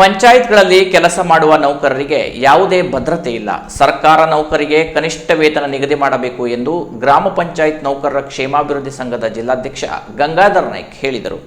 ಪಂಚಾಯತ್ಗಳಲ್ಲಿ ಕೆಲಸ ಮಾಡುವ ನೌಕರರಿಗೆ ಯಾವುದೇ ಭದ್ರತೆ ಇಲ್ಲ. ಸರ್ಕಾರ ನೌಕರಿಗೆ ಕನಿಷ್ಠ ವೇತನ ನಿಗದಿ ಮಾಡಬೇಕು ಎಂದು ಗ್ರಾಮ ಪಂಚಾಯತ್ ನೌಕರರ ಕ್ಷೇಮಾಭಿವೃದ್ಧಿ ಸಂಘದ ಜಿಲ್ಲಾಧ್ಯಕ್ಷ ಗಂಗಾಧರ್ ನಾಯ್ಕ್ ಹೇಳಿದರು.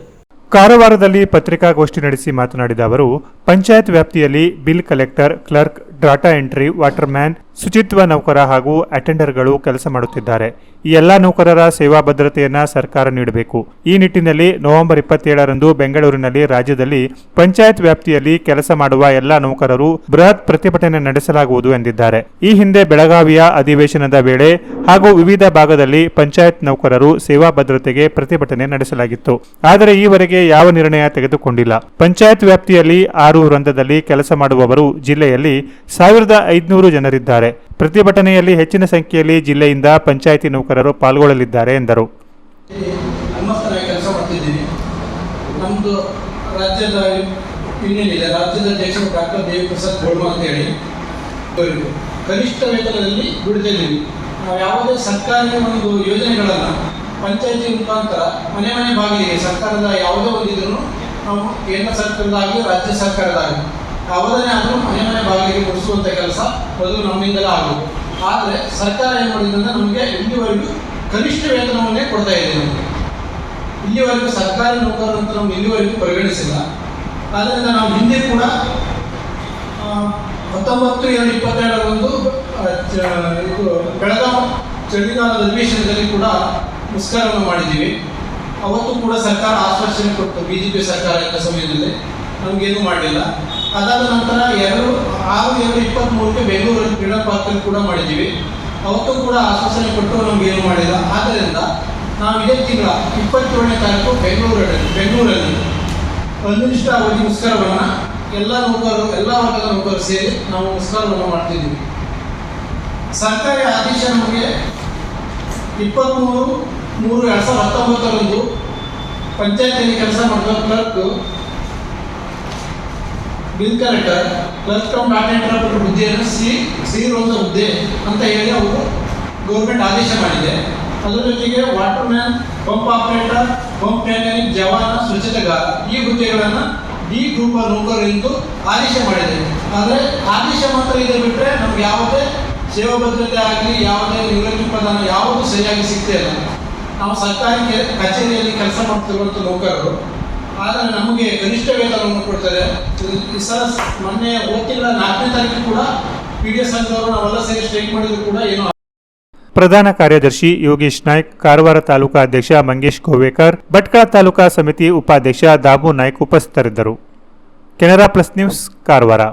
ಕಾರವಾರದಲ್ಲಿ ಪತ್ರಿಕಾಗೋಷ್ಠಿ ನಡೆಸಿ ಮಾತನಾಡಿದ ಅವರು, ಪಂಚಾಯತ್ ವ್ಯಾಪ್ತಿಯಲ್ಲಿ bill collector, clerk, data entry, waterman ಶುಚಿತ್ವ ನೌಕರ ಹಾಗೂ ಅಟೆಂಡರ್ಗಳು ಕೆಲಸ ಮಾಡುತ್ತಿದ್ದಾರೆ. ಈ ಎಲ್ಲ ನೌಕರರ ಸೇವಾ ಭದ್ರತೆಯನ್ನು ಸರ್ಕಾರ ನೀಡಬೇಕು. ಈ ನಿಟ್ಟಿನಲ್ಲಿ ನವೆಂಬರ್ ಇಪ್ಪತ್ತೇಳರಂದು ಬೆಂಗಳೂರಿನಲ್ಲಿ ರಾಜ್ಯದಲ್ಲಿ ಪಂಚಾಯತ್ ವ್ಯಾಪ್ತಿಯಲ್ಲಿ ಕೆಲಸ ಮಾಡುವ ಎಲ್ಲ ನೌಕರರು ಬೃಹತ್ ಪ್ರತಿಭಟನೆ ನಡೆಸಲಾಗುವುದು ಎಂದಿದ್ದಾರೆ. ಈ ಹಿಂದೆ ಬೆಳಗಾವಿಯ ಅಧಿವೇಶನದ ವೇಳೆ ಹಾಗೂ ವಿವಿಧ ಭಾಗದಲ್ಲಿ ಪಂಚಾಯತ್ ನೌಕರರು ಸೇವಾ ಭದ್ರತೆಗೆ ಪ್ರತಿಭಟನೆ ನಡೆಸಲಾಗಿತ್ತು. ಆದರೆ ಈವರೆಗೆ ಯಾವ ನಿರ್ಣಯ ತೆಗೆದುಕೊಂಡಿಲ್ಲ. ಪಂಚಾಯತ್ ವ್ಯಾಪ್ತಿಯಲ್ಲಿ ಆರು ವೃಂದದಲ್ಲಿ ಕೆಲಸ ಮಾಡುವವರು ಜಿಲ್ಲೆಯಲ್ಲಿ ಸಾವಿರದ ಐದುನೂರು ಜನರಿದ್ದಾರೆ. ಪ್ರತಿಭಟನೆಯಲ್ಲಿ ಹೆಚ್ಚಿನ ಸಂಖ್ಯೆಯಲ್ಲಿ ಜಿಲ್ಲೆಯಿಂದ ಪಂಚಾಯಿತಿ ನೌಕರರು ಪಾಲ್ಗೊಳ್ಳಲಿದ್ದಾರೆ ಎಂದರು. ನಮ್ಮದು ರಾಜ್ಯದ ಯೂನಿಯನ್ ಇದೆ ರಾಜ್ಯದ ಅಧ್ಯಕ್ಷರು ಡಾಕ್ಟರ್ ದೇವಿ ಪ್ರಸಾದ್ ಗೋಳ್ಮ ಅಂತೇಳಿ ಇವರು. ಕನಿಷ್ಠ ವೇತನದಲ್ಲಿ ದುಡಿದಿದ್ದೀವಿ. ನಾವು ಯಾವುದೇ ಸರ್ಕಾರಿ ಒಂದು ಯೋಜನೆಗಳನ್ನು ಪಂಚಾಯತಿ ಮುಖಾಂತರ ಮನೆ ಮನೆ ಬಾಗಿಲಿಗೆ ಸರ್ಕಾರದ ಯಾವುದೇ ಒಂದು ಇದನ್ನು ನಾವು ಕೇಂದ್ರ ಸರ್ಕಾರದಾಗಲಿ ರಾಜ್ಯ ಸರ್ಕಾರದಾಗಲಿ ಯಾವುದೇ ಆದರೂ ಮನೆ ಮನೆ ಬಾಗಿಲಿಗೆ ಕೊಡಿಸುವಂಥ ಕೆಲಸ ಅದು ನಮ್ಮಿಂದಲೇ ಆಗೋದು. ಆದರೆ ಸರ್ಕಾರ ಏನು ಮಾಡಿದ್ರೆ ಅಂದರೆ ನಮಗೆ ಇಲ್ಲಿವರೆಗೂ ಕನಿಷ್ಠ ವೇತನವನ್ನೇ ಕೊಡ್ತಾ ಇದೆ ನಮಗೆ. ಇಲ್ಲಿವರೆಗೂ ಸರ್ಕಾರಿ ನೌಕರರು ಅಂತ ನಮ್ಗೆ ಇಲ್ಲಿವರೆಗೂ ಪರಿಗಣಿಸಿಲ್ಲ. ಆದ್ದರಿಂದ ನಾವು ಹಿಂದೆ ಕೂಡ ಹತ್ತೊಂಬತ್ತು, ಎರಡು ಇಪ್ಪತ್ತೆರಡರಂದು ಇದು ಬೆಳಗಾವಿ ಚಳಿಗಾಲದ ಅಧಿವೇಶನದಲ್ಲಿ ಕೂಡ ಮುಸ್ಕಾರವನ್ನು ಮಾಡಿದ್ದೀವಿ. ಅವತ್ತು ಕೂಡ ಸರ್ಕಾರ ಆಶ್ವಾಸನೆ ಕೊಟ್ಟು ಬಿ ಜೆ ಪಿ ಸರ್ಕಾರ ಇದ್ದ ಸಮಯದಲ್ಲಿ. ನಮಗೇನು ಮಾಡಲಿಲ್ಲ ಅದಾದ ನಂತರ ಎರಡು, ಆರು, ಎರಡು ಇಪ್ಪತ್ತ್ಮೂರಕ್ಕೆ ಬೆಂಗಳೂರಲ್ಲಿ ಕ್ರೀಡಾ ಪಾರ್ಕಲ್ಲಿ ಕೂಡ ಮಾಡಿದ್ದೀವಿ. ಅವತ್ತು ಕೂಡ ಆಶ್ವಾಸನೆ ಕೊಟ್ಟು ಏನು ಮಾಡಿಲ್ಲ. ಆದ್ದರಿಂದ ನಾವು ಇದೇ ತಿಂಗಳ ಇಪ್ಪತ್ತೇಳನೇ ತಾರೀಕು ಬೆಂಗಳೂರಲ್ಲಿ ಬೆಂಗಳೂರಲ್ಲಿ ಅನಿಷ್ಟ ಅವಧಿ ಮುಸ್ಕರವನ್ನು ಎಲ್ಲ ನೌಕರರು, ಎಲ್ಲ ವರ್ಗದ ನೌಕರರು ಸೇರಿ ನಾವು ಮುಸ್ಕರವನ್ನು ಮಾಡ್ತಿದ್ದೀವಿ. ಸರ್ಕಾರಿ ಆದೇಶ ನಮಗೆ ಇಪ್ಪತ್ತ್ಮೂರು ಮೂರು, ಎರಡು ಸಾವಿರದ ಹತ್ತೊಂಬತ್ತರಂದು ಪಂಚಾಯತಿಯಲ್ಲಿ ಕೆಲಸ ಮಾಡಿದ clerk bill collector plus cum entry ಹುದ್ದೆಯನ್ನು ಸಿ ಸಿ ರೋಸ ಹುದ್ದೆ ಅಂತ ಹೇಳಿ ಅವರು ಗೌರ್ಮೆಂಟ್ ಆದೇಶ ಮಾಡಿದೆ. ಅದರ ಜೊತೆಗೆ waterman pump operator pump mechanic ಜವಾನ, ಸ್ವಚ್ಛತೆಗಾರ ಈ ಹುದ್ದೆಗಳನ್ನು ಡಿ ಗ್ರೂಪ್ ನೌಕರರು ಎಂದು ಆದೇಶ ಮಾಡಿದೆ. ಆದರೆ ಆದೇಶ ಮಾತ್ರ ಇದೆ ಬಿಟ್ಟರೆ ನಮ್ಗೆ ಯಾವುದೇ ಸೇವಾ ಭದ್ರತೆ ಆಗಲಿ, ಯಾವುದೇ ನಿವೃತ್ತಿ ಪ್ರದಾನ ಯಾವುದು ಸರಿಯಾಗಿ ಸಿಗ್ತಾ ಇಲ್ಲ. ನಾವು ಸರ್ಕಾರಿ ಕಚೇರಿಯಲ್ಲಿ ಕೆಲಸ ಮಾಡ್ತಿರುವಂಥ ನೌಕರರು ಆದರೆ ನಮಗೆ ಕನಿಷ್ಠ ವೇತನವನ್ನು ಕೊಡ್ತಾರೆ. ಈ ಸಲ ಮೊನ್ನೆ ತಿಂಗಳ ನಾಲ್ಕನೇ ತಾರೀಕು ಕೂಡ ಪಿ ಡಿ ಎಸ್ ಸಂಘದವರು ನಾವೆಲ್ಲ ಸೇರಿ ಸ್ಟ್ರೈಕ್ ಮಾಡಿದ್ರು ಕೂಡ ಏನು ಪ್ರಧಾನ ಕಾರ್ಯದರ್ಶಿ ಯೋಗೇಶ್ ನಾಯ್ಕ್, ಕಾರವಾರ ತಾಲೂಕಾ ಅಧ್ಯಕ್ಷ ಮಂಗೇಶ್ ಗೋವೇಕರ್, ಭಟ್ಕಳ ತಾಲೂಕಾ ಸಮಿತಿ ಉಪಾಧ್ಯಕ್ಷ ದಾಬು ನಾಯ್ಕ್ ಉಪಸ್ಥಿತರಿದ್ದರು. Canara plus news, Karwar.